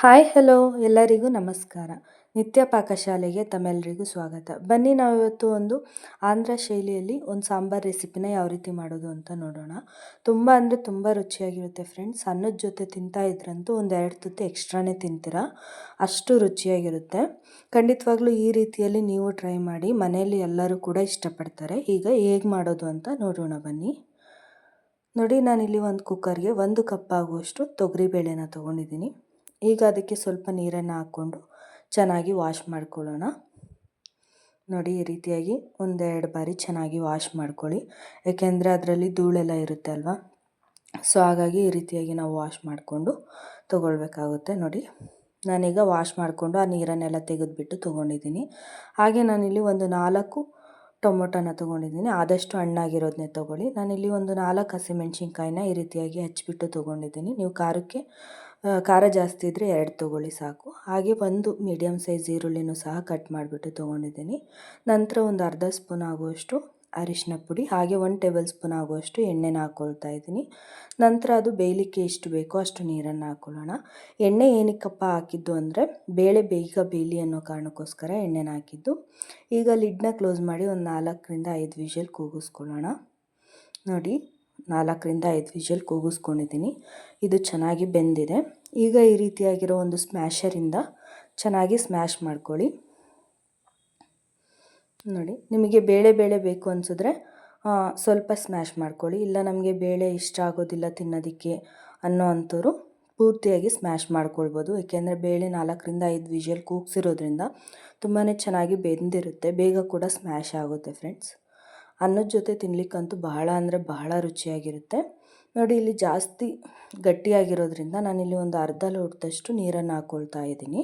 Hi, hello, ಎಲ್ಲರಿಗೂ ನಮಸ್ಕಾರ. ನಿತ್ಯ ಪಾಕಶಾಲೆಗೆ ತಮ್ಮೆಲ್ಲರಿಗೂ ಸ್ವಾಗತ. ಬನ್ನಿ ನಾವಿವತ್ತು ಒಂದು ಆಂಧ್ರ ಶೈಲಿಯಲ್ಲಿ ಒಂದು ಸಾಂಬಾರ್ ರೆಸಿಪಿನ ಯಾವ ರೀತಿ ಮಾಡೋದು ಅಂತ ನೋಡೋಣ. ತುಂಬ ಅಂದರೆ ತುಂಬ ರುಚಿಯಾಗಿರುತ್ತೆ ಫ್ರೆಂಡ್ಸ್. ಅನ್ನದ ಜೊತೆ ತಿಂತಾ ಇದ್ರಂತೂ ಒಂದು ಎರಡು ತುತ್ತು ಎಕ್ಸ್ಟ್ರಾನೇ ತಿಂತೀರಾ. ಅಷ್ಟು ರುಚಿಯಾಗಿರುತ್ತೆ. ಖಂಡಿತವಾಗ್ಲೂ ಈ ರೀತಿಯಲ್ಲಿ ನೀವು ಟ್ರೈ ಮಾಡಿ. ಮನೆಯಲ್ಲಿ ಎಲ್ಲರೂ ಕೂಡ ಇಷ್ಟಪಡ್ತಾರೆ. ಈಗ ಹೇಗೆ ಮಾಡೋದು ಅಂತ ನೋಡೋಣ ಬನ್ನಿ. ನೋಡಿ, ನಾನಿಲ್ಲಿ ಒಂದು ಕುಕ್ಕರ್ಗೆ ಒಂದು ಕಪ್ ಆಗುವಷ್ಟು ತೊಗರಿಬೇಳೆನ ತೊಗೊಂಡಿದ್ದೀನಿ. ಈಗ ಅದಕ್ಕೆ ಸ್ವಲ್ಪ ನೀರನ್ನು ಹಾಕ್ಕೊಂಡು ಚೆನ್ನಾಗಿ ವಾಶ್ ಮಾಡ್ಕೊಳ್ಳೋಣ. ನೋಡಿ, ಈ ರೀತಿಯಾಗಿ ಒಂದೆರಡು ಬಾರಿ ಚೆನ್ನಾಗಿ ವಾಶ್ ಮಾಡ್ಕೊಳ್ಳಿ. ಏಕೆಂದರೆ ಅದರಲ್ಲಿ ಧೂಳೆಲ್ಲ ಇರುತ್ತೆ ಅಲ್ವಾ? ಸೊ, ಹಾಗಾಗಿ ಈ ರೀತಿಯಾಗಿ ನಾವು ವಾಶ್ ಮಾಡಿಕೊಂಡು ತೊಗೊಳ್ಬೇಕಾಗುತ್ತೆ. ನೋಡಿ, ನಾನೀಗ ವಾಶ್ ಮಾಡಿಕೊಂಡು ಆ ನೀರನ್ನೆಲ್ಲ ತೆಗೆದುಬಿಟ್ಟು ತೊಗೊಂಡಿದ್ದೀನಿ. ಹಾಗೆ ನಾನಿಲ್ಲಿ ಒಂದು ನಾಲ್ಕು ಟೊಮೊಟೊನ ತೊಗೊಂಡಿದ್ದೀನಿ. ಆದಷ್ಟು ಹಣ್ಣಾಗಿರೋದನ್ನೇ ತೊಗೊಳ್ಳಿ. ನಾನಿಲ್ಲಿ ಒಂದು ನಾಲ್ಕು ಹಸಿಮೆಣಸಿನ್ಕಾಯಿನ ಈ ರೀತಿಯಾಗಿ ಹಚ್ಚಿಬಿಟ್ಟು ತೊಗೊಂಡಿದ್ದೀನಿ. ನೀವು ಖಾರಕ್ಕೆ ಖಾರ ಜಾಸ್ತಿ ಇದ್ದರೆ ಎರಡು ತೊಗೊಳ್ಳಿ ಸಾಕು. ಹಾಗೆ ಒಂದು ಮೀಡಿಯಮ್ ಸೈಜ್ ಈರುಳ್ಳಿನೂ ಸಹ ಕಟ್ ಮಾಡಿಬಿಟ್ಟು ತೊಗೊಂಡಿದ್ದೀನಿ. ನಂತರ ಒಂದು ಅರ್ಧ ಸ್ಪೂನ್ ಆಗುವಷ್ಟು ಅರಿಶಿನ ಪುಡಿ, ಹಾಗೆ ಒಂದು ಟೇಬಲ್ ಸ್ಪೂನ್ ಆಗುವಷ್ಟು ಎಣ್ಣೆನ ಹಾಕ್ಕೊಳ್ತಾ ಇದ್ದೀನಿ. ನಂತರ ಅದು ಬೇಯಲಿಕ್ಕೆ ಎಷ್ಟು ಬೇಕೋ ಅಷ್ಟು ನೀರನ್ನು ಹಾಕ್ಕೊಳ್ಳೋಣ ಎಣ್ಣೆ ಏನಕ್ಕಪ್ಪ ಹಾಕಿದ್ದು ಅಂದರೆ ಬೇಳೆ ಬೇಗ ಬೇಯಲಿ ಅನ್ನೋ ಕಾರಣಕ್ಕೋಸ್ಕರ ಎಣ್ಣೆನ ಹಾಕಿದ್ದು. ಈಗ ಲಿಡ್ನ ಕ್ಲೋಸ್ ಮಾಡಿ ಒಂದು ನಾಲ್ಕರಿಂದ ಐದು ವಿಷಲ್ ಕೂಗಿಸ್ಕೊಳ್ಳೋಣ. ನೋಡಿ ನಾಲ್ಕರಿಂದ ಐದು ವಿಷಲ್ ಕೂಗಿಸ್ಕೊಂಡಿದ್ದೀನಿ. ಇದು ಚೆನ್ನಾಗಿ ಬೆಂದಿದೆ. ಈಗ ಈ ರೀತಿಯಾಗಿರೋ ಒಂದು ಸ್ಮ್ಯಾಷರಿಂದ ಚೆನ್ನಾಗಿ ಸ್ಮ್ಯಾಶ್ ಮಾಡ್ಕೊಳ್ಳಿ. ನೋಡಿ, ನಿಮಗೆ ಬೇಳೆ ಬೇಳೆ ಬೇಕು ಅನಿಸಿದ್ರೆ ಸ್ವಲ್ಪ ಸ್ಮ್ಯಾಶ್ ಮಾಡ್ಕೊಳ್ಳಿ. ಇಲ್ಲ ನಮಗೆ ಬೇಳೆ ಇಷ್ಟ ಆಗೋದಿಲ್ಲ ತಿನ್ನೋದಕ್ಕೆ ಅನ್ನೋ ಅಂಥವ್ರು ಪೂರ್ತಿಯಾಗಿ ಸ್ಮ್ಯಾಶ್ ಮಾಡ್ಕೊಳ್ಬೋದು. ಏಕೆಂದರೆ ಬೇಳೆ ನಾಲ್ಕರಿಂದ ಐದು ವಿಷಲ್ ಕೂಗಿಸಿರೋದ್ರಿಂದ ತುಂಬಾ ಚೆನ್ನಾಗಿ ಬೆಂದಿರುತ್ತೆ. ಬೇಗ ಕೂಡ ಸ್ಮ್ಯಾಶ್ ಆಗುತ್ತೆ ಫ್ರೆಂಡ್ಸ್ ಅನ್ನದ ಜೊತೆ ತಿನ್ನಲಿಕ್ಕಂತೂ ಬಹಳ ಅಂದರೆ ಬಹಳ ರುಚಿಯಾಗಿರುತ್ತೆ. ನೋಡಿ, ಇಲ್ಲಿ ಜಾಸ್ತಿ ಗಟ್ಟಿಯಾಗಿರೋದ್ರಿಂದ ನಾನಿಲ್ಲಿ ಒಂದು ಅರ್ಧ ಲೋಟದಷ್ಟು ನೀರನ್ನು ಹಾಕ್ಕೊಳ್ತಾ ಇದ್ದೀನಿ.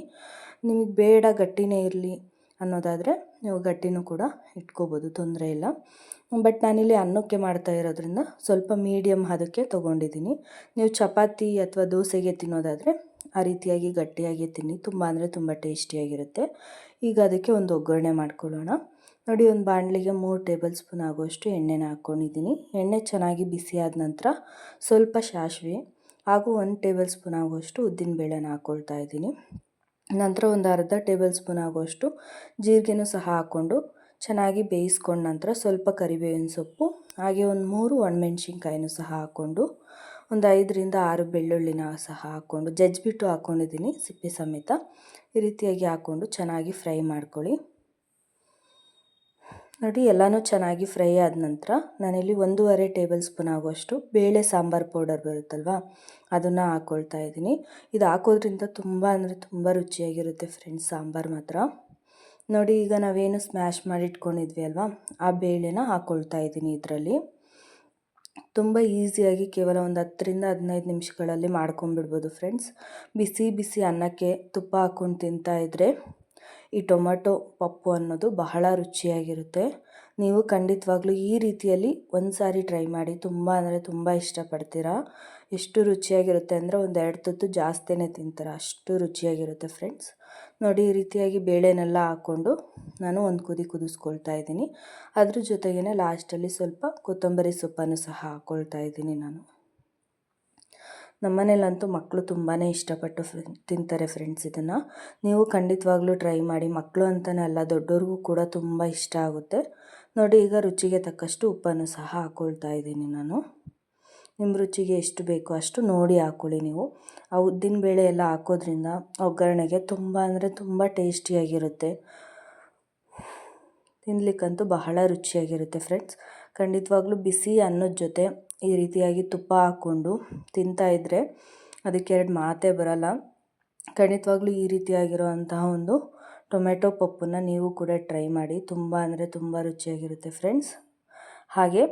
ನಿಮಗೆ ಬೇಡ ಗಟ್ಟಿನೇ ಇರಲಿ ಅನ್ನೋದಾದರೆ ನೀವು ಗಟ್ಟಿನೂ ಕೂಡ ಇಟ್ಕೋಬೋದು, ತೊಂದರೆ ಇಲ್ಲ. ಬಟ್ ನಾನಿಲ್ಲಿ ಅನ್ನಕ್ಕೆ ಮಾಡ್ತಾ ಇರೋದ್ರಿಂದ ಸ್ವಲ್ಪ ಮೀಡಿಯಮ್ ಅದಕ್ಕೆ ತೊಗೊಂಡಿದ್ದೀನಿ. ನೀವು ಚಪಾತಿ ಅಥವಾ ದೋಸೆಗೆ ತಿನ್ನೋದಾದರೆ ಆ ರೀತಿಯಾಗಿ ಗಟ್ಟಿಯಾಗಿ ತಿನ್ನಿ, ತುಂಬ ಅಂದರೆ ತುಂಬ ಟೇಸ್ಟಿಯಾಗಿರುತ್ತೆ. ಈಗ ಅದಕ್ಕೆ ಒಂದು ಒಗ್ಗರಣೆ ಮಾಡ್ಕೊಳ್ಳೋಣ. ನೋಡಿ, ಒಂದು ಬಾಣಲಿಗೆ ಮೂರು ಟೇಬಲ್ ಸ್ಪೂನ್ ಆಗುವಷ್ಟು ಎಣ್ಣೆನ ಹಾಕ್ಕೊಂಡಿದ್ದೀನಿ. ಎಣ್ಣೆ ಚೆನ್ನಾಗಿ ಬಿಸಿ ಆದ ನಂತರ ಸ್ವಲ್ಪ ಸಾಸಿವೆ ಹಾಗೂ ಒಂದು ಟೇಬಲ್ ಸ್ಪೂನ್ ಆಗುವಷ್ಟು ಉದ್ದಿನಬೇಳೆನ ಹಾಕ್ಕೊಳ್ತಾ ಇದ್ದೀನಿ. ನಂತರ ಒಂದು ಅರ್ಧ ಟೇಬಲ್ ಸ್ಪೂನ್ ಆಗುವಷ್ಟು ಜೀರಿಗೆನೂ ಸಹ ಹಾಕ್ಕೊಂಡು ಚೆನ್ನಾಗಿ ಬೇಯಿಸ್ಕೊಂಡ ನಂತರ ಸ್ವಲ್ಪ ಕರಿಬೇವಿನ ಸೊಪ್ಪು, ಹಾಗೆ ಒಂದು ಮೂರು ಒಣಮೆಣ್ಸಿನ್ಕಾಯಿನೂ ಸಹ ಹಾಕ್ಕೊಂಡು ಒಂದು ಐದರಿಂದ ಆರು ಬೆಳ್ಳುಳ್ಳಿನ ಸಹ ಹಾಕ್ಕೊಂಡು ಜಜ್ಜಿಬಿಟ್ಟು ಹಾಕ್ಕೊಂಡಿದ್ದೀನಿ ಸಿಪ್ಪೆ ಸಮೇತ. ಈ ರೀತಿಯಾಗಿ ಹಾಕ್ಕೊಂಡು ಚೆನ್ನಾಗಿ ಫ್ರೈ ಮಾಡ್ಕೊಳ್ಳಿ. ನೋಡಿ, ಎಲ್ಲನೂ ಚೆನ್ನಾಗಿ ಫ್ರೈ ಆದ ನಂತರ ನಾನಿಲ್ಲಿ ಒಂದೂವರೆ ಟೇಬಲ್ ಸ್ಪೂನ್ ಆಗುವಷ್ಟು ಬೇಳೆ ಸಾಂಬಾರು ಪೌಡರ್ ಬರುತ್ತಲ್ವ, ಅದನ್ನು ಹಾಕ್ಕೊಳ್ತಾ ಇದ್ದೀನಿ. ಇದು ಹಾಕೋದ್ರಿಂದ ತುಂಬ ಅಂದರೆ ತುಂಬ ರುಚಿಯಾಗಿರುತ್ತೆ ಫ್ರೆಂಡ್ಸ್ ಸಾಂಬಾರು ಮಾತ್ರ. ನೋಡಿ, ಈಗ ನಾವೇನು ಸ್ಮ್ಯಾಶ್ ಮಾಡಿ ಇಟ್ಕೊಂಡಿದ್ವಿ ಅಲ್ವಾ, ಆ ಬೇಳೆನ ಹಾಕ್ಕೊಳ್ತಾ ಇದ್ದೀನಿ ಇದರಲ್ಲಿ. ತುಂಬ ಈಸಿಯಾಗಿ ಕೇವಲ ಒಂದು ಹತ್ತರಿಂದ ಹದಿನೈದು ನಿಮಿಷಗಳಲ್ಲಿ ಮಾಡ್ಕೊಂಬಿಡ್ಬೋದು ಫ್ರೆಂಡ್ಸ್. ಬಿಸಿ ಬಿಸಿ ಅನ್ನಕ್ಕೆ ತುಪ್ಪ ಹಾಕ್ಕೊಂಡು ತಿಂತಾಯಿದ್ರೆ ಈ ಟೊಮೆಟೊ ಪಪ್ಪು ಅನ್ನೋದು ಬಹಳ ರುಚಿಯಾಗಿರುತ್ತೆ. ನೀವು ಖಂಡಿತವಾಗ್ಲೂ ಈ ರೀತಿಯಲ್ಲಿ ಒಂದು ಸಾರಿ ಟ್ರೈ ಮಾಡಿ, ತುಂಬ ಅಂದರೆ ತುಂಬ ಇಷ್ಟಪಡ್ತೀರಾ? ಎಷ್ಟು ರುಚಿಯಾಗಿರುತ್ತೆ ಅಂದರೆ ಒಂದು ಎರಡು ತುತ್ತು ಜಾಸ್ತಿನೇ ತಿಂತಾರೆ? ಅಷ್ಟು ರುಚಿಯಾಗಿರುತ್ತೆ ಫ್ರೆಂಡ್ಸ್. ನೋಡಿ, ಈ ರೀತಿಯಾಗಿ ಬೇಳೆನೆಲ್ಲ ಹಾಕ್ಕೊಂಡು ನಾನು ಒಂದು ಕುದಿ ಕುದಿಸ್ಕೊಳ್ತಾ ಇದ್ದೀನಿ. ಅದ್ರ ಜೊತೆಗೇ ಲಾಸ್ಟಲ್ಲಿ ಸ್ವಲ್ಪ ಕೊತ್ತಂಬರಿ ಸೊಪ್ಪನ್ನು ಸಹ ಹಾಕ್ಕೊಳ್ತಾ ಇದ್ದೀನಿ ನಾನು. ನಮ್ಮನೇಲಂತೂ ಮಕ್ಕಳು ತುಂಬಾ ಇಷ್ಟಪಟ್ಟು ತಿಂತಾರೆ ಫ್ರೆಂಡ್ಸ್ ಇದನ್ನು. ನೀವು ಖಂಡಿತವಾಗ್ಲೂ ಟ್ರೈ ಮಾಡಿ. ಮಕ್ಕಳು ಅಂತಲೇ ಅಲ್ಲ ದೊಡ್ಡವ್ರಿಗೂ ಕೂಡ ತುಂಬ ಇಷ್ಟ ಆಗುತ್ತೆ. ನೋಡಿ, ಈಗ ರುಚಿಗೆ ತಕ್ಕಷ್ಟು ಉಪ್ಪನ್ನು ಸಹ ಹಾಕ್ಕೊಳ್ತಾ ಇದ್ದೀನಿ ನಾನು. ನಿಮ್ಮ ರುಚಿಗೆ ಎಷ್ಟು ಬೇಕೋ ಅಷ್ಟು ನೋಡಿ ಹಾಕ್ಕೊಳ್ಳಿ ನೀವು. ಆ ಉದ್ದಿನ ಬೇಳೆ ಎಲ್ಲ ಹಾಕೋದ್ರಿಂದ ಒಗ್ಗರಣೆಗೆ ತುಂಬ ಅಂದರೆ ತುಂಬ ಟೇಸ್ಟಿಯಾಗಿರುತ್ತೆ. ತಿನ್ನಲಿಕ್ಕಂತೂ ಬಹಳ ರುಚಿಯಾಗಿರುತ್ತೆ ಫ್ರೆಂಡ್ಸ್. ಖಂಡಿತವಾಗ್ಲೂ ಬಿಸಿ ಅನ್ನದ ಜೊತೆ ಈ ರೀತಿಯಾಗಿ ತುಪ್ಪ ಹಾಕ್ಕೊಂಡು ತಿಂತಾಯಿದ್ರೆ ಅದಕ್ಕೆ ಎರಡು ಮಾತೇ ಬರಲ್ಲ. ಖಂಡಿತವಾಗ್ಲೂ ಈ ರೀತಿಯಾಗಿರುವಂತಹ ಒಂದು ಟೊಮೆಟೊ ಪಪ್ಪನ್ನು ನೀವು ಕೂಡ ಟ್ರೈ ಮಾಡಿ. ತುಂಬ ಅಂದರೆ ತುಂಬ ರುಚಿಯಾಗಿರುತ್ತೆ ಫ್ರೆಂಡ್ಸ್. ಹಾಗೆ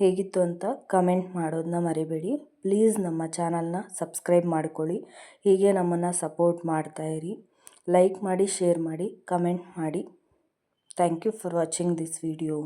ಹೇಗಿತ್ತು ಅಂತ ಕಮೆಂಟ್ ಮಾಡೋದನ್ನ ಮರಿಬೇಡಿ. ಪ್ಲೀಸ್ ನಮ್ಮ ಚಾನಲ್ನ ಸಬ್ಸ್ಕ್ರೈಬ್ ಮಾಡ್ಕೊಳ್ಳಿ. ಹೀಗೆ ನಮ್ಮನ್ನು ಸಪೋರ್ಟ್ ಮಾಡ್ತಾಯಿರಿ ಲೈಕ್ ಮಾಡಿ, ಶೇರ್ ಮಾಡಿ, ಕಮೆಂಟ್ ಮಾಡಿ. Thank you for watching this video.